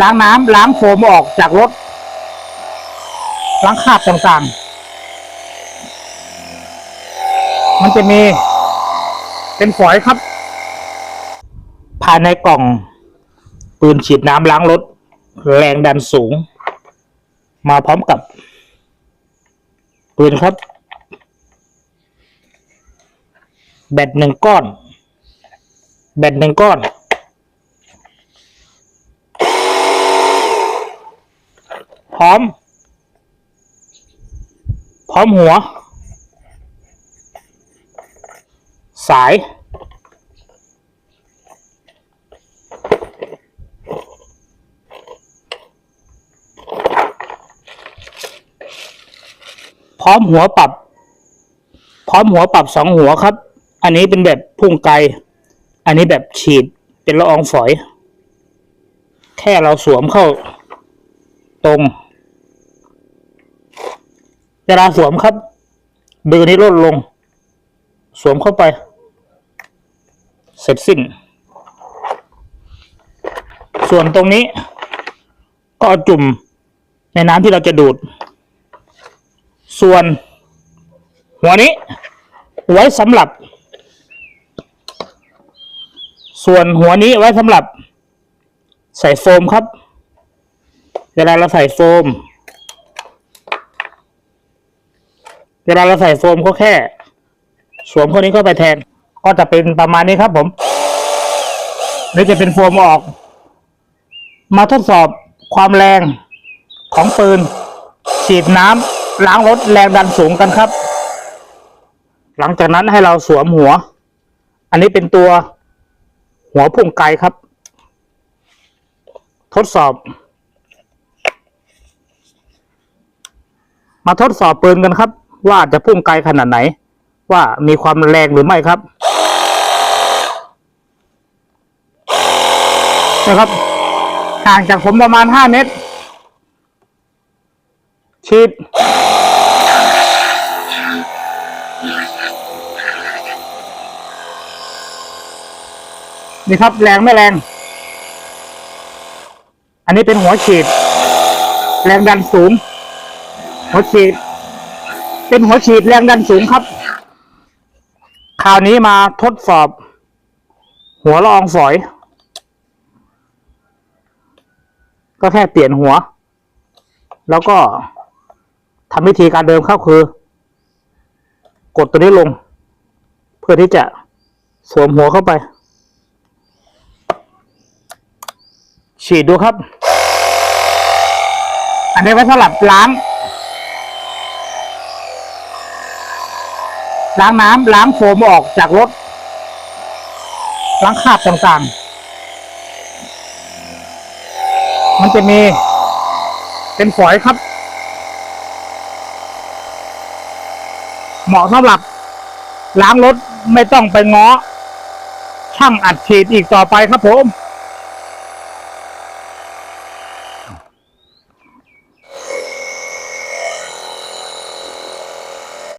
ล้างน้ำล้างโฟมออกจากรถ ล้างคราบต่างๆ มันจะมี เป็นฝอยครับ ภายในกล่อง ปืนฉีดน้ำล้างรถ แรงดันสูง มาพร้อมกับ ปืนครับ แบตหนึ่งก้อน แบตหนึ่งก้อน พร้อม พร้อมหัว สาย พร้อมหัวปรับ พร้อมหัวปรับสองหัวครับ อันนี้เป็นแบบพุ่งไกล อันนี้แบบฉีดเป็นละอองฝอย แค่เราสวมเข้าตรง เวลาสวมครับเบอร์นี้ลดลง สวมเข้าไป เสร็จสิ้น ส่วนตรงนี้ ก็จุ่มในน้ำที่เราจะดูด ส่วน หัวนี้ ไว้สำหรับ ส่วนหัวนี้ไว้สำหรับ ใส่โฟมครับ เวลาเราใส่โฟม เวลาเราใส่โฟมก็แค่ สวมคนนี้เข้าไปแทน ก็จะเป็นประมาณนี้ครับผมนี่จะเป็นโฟมออก มาทดสอบความแรงของปืน ฉีดน้ำล้างรถแรงดันสูงกันครับ หลังจากนั้นให้เราสวมหัว อันนี้เป็นตัวหัวพุ่งไกลครับ ทดสอบ มาทดสอบปืนกันครับ ว่าจะพุ่งไกลขนาดไหน ว่ามีความแรงหรือไม่ครับนะครับห่างจากผมประมาณห้าเมตรฉีดนี่ครับแรงไม่แรง อันนี้เป็นหัวฉีด แรงดันสูง หัวฉีด เป็นหัวฉีดแรงดันสูงครับ คราวนี้มาทดสอบ หัวละอองฝอย ก็แค่เปลี่ยนหัว แล้วก็ทำวิธีการเดิมเข้าคือ กดตัวนี้ลง เพื่อที่จะสวมหัวเข้าไป ฉีดดูครับ อันนี้ไว้สำหรับล้าง ล้างน้ำล้างโฟมออกจากรถ ล้างคราบต่างๆ มันจะมี เป็นฝอยครับ เหมาะสำหรับ ล้างรถไม่ต้องไปง้อช่างอัดฉีดอีกต่อไปครับผม